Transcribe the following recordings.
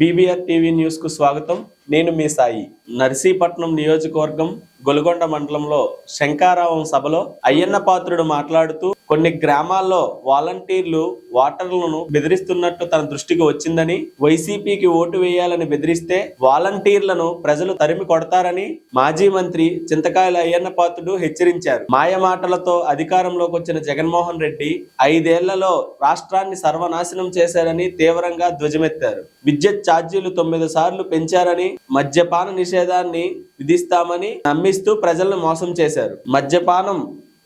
BBR TV న్యూస్కు స్వాగతం. నేను మీ సాయి. నర్సీపట్నం నియోజకవర్గం గొలుగొండ మండలంలో శంకారావం సభలో అయ్యన్న పాత్రుడు మాట్లాడుతూ కొన్ని గ్రామాల్లో వాలంటీర్లు వాటర్లను బెదిరిస్తున్నట్టు తన దృష్టికి వచ్చిందని వైసీపీకి ఓటు వేయాలని బెదిరిస్తే వాలంటీర్లను ప్రజలు తరిమి కొడతారని మాజీ మంత్రి చింతకాయల అయ్యన్న పాత్రుడు హెచ్చరించారు. మాయ మాటలతో అధికారంలోకి వచ్చిన జగన్మోహన్ రెడ్డి ఐదేళ్ళలో రాష్ట్రాన్ని సర్వనాశనం చేశారని తీవ్రంగా ధ్వజమెత్తారు. విద్యుత్ ఛార్జీలు తొమ్మిది సార్లు పెంచారని మద్యపాన నిషేధాన్ని విధిస్తామని నమ్మి నమ్మిస్తూ ప్రజలను మోసం చేశారు. మద్యపానం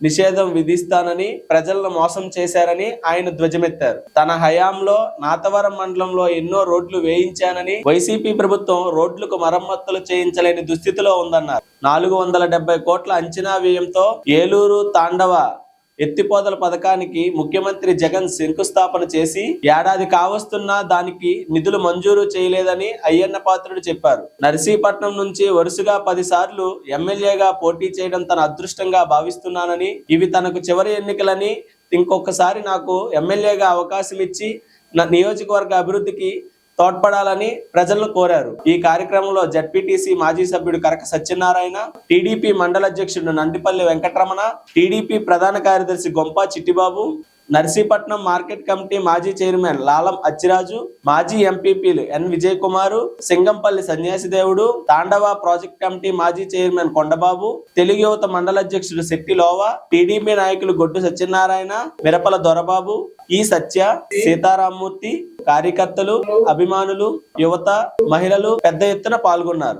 నిషేధం విధిస్తానని ప్రజలను మోసం చేశారని ఆయన ధ్వజమెత్తారు. తన హయాంలో నాతవరం మండలంలో ఎన్నో రోడ్లు వేయించానని వైసీపీ ప్రభుత్వం రోడ్లకు మరమ్మతులు చేయించలేని దుస్థితిలో ఉందన్నారు. నాలుగు వందల డెబ్బై కోట్ల అంచనా వ్యయంతో ఏలూరు తాండవ ఎత్తిపోతల పథకానికి ముఖ్యమంత్రి జగన్ శంకుస్థాపన చేసి ఏడాది కావస్తున్నా దానికి నిధులు మంజూరు చేయలేదని అయ్యన్న పాత్రుడు చెప్పారు. నర్సీపట్నం నుంచి వరుసగా పదిసార్లు ఎమ్మెల్యేగా పోటీ చేయడం తన అదృష్టంగా భావిస్తున్నానని ఇవి తనకు చివరి ఎన్నికలని ఇంకొకసారి నాకు ఎమ్మెల్యేగా అవకాశం ఇచ్చి నా నియోజకవర్గ అభివృద్ధికి తోడ్పడాలని ప్రజలను కోరారు. ఈ కార్యక్రమంలో జడ్పీటీసీ మాజీ సభ్యుడు కరక సత్యనారాయణ టీడీపీ మండల అధ్యక్షుడు నందిపల్లి వెంకటరమణ టీడీపీ ప్రధాన కార్యదర్శి గొంపా చిట్టిబాబు నర్సీపట్నం మార్కెట్ కమిటీ మాజీ చైర్మన్ లాలం అచ్చిరాజు మాజీ ఎంపీపీలు N Vijay Kumar Singampalli Sanyasi Devudu Tandava project committee మాజీ చైర్మన్ కొండబాబు తెలుగు యువత మండల అధ్యక్షుడు శెట్టి లోవా టీడీపీ నాయకులు గొడ్డు సత్యనారాయణ మిరపల దొరబాబు ఈ సత్య సీతారామూర్తి కార్యకర్తలు అభిమానులు యువత మహిళలు పెద్ద ఎత్తున పాల్గొన్నారు.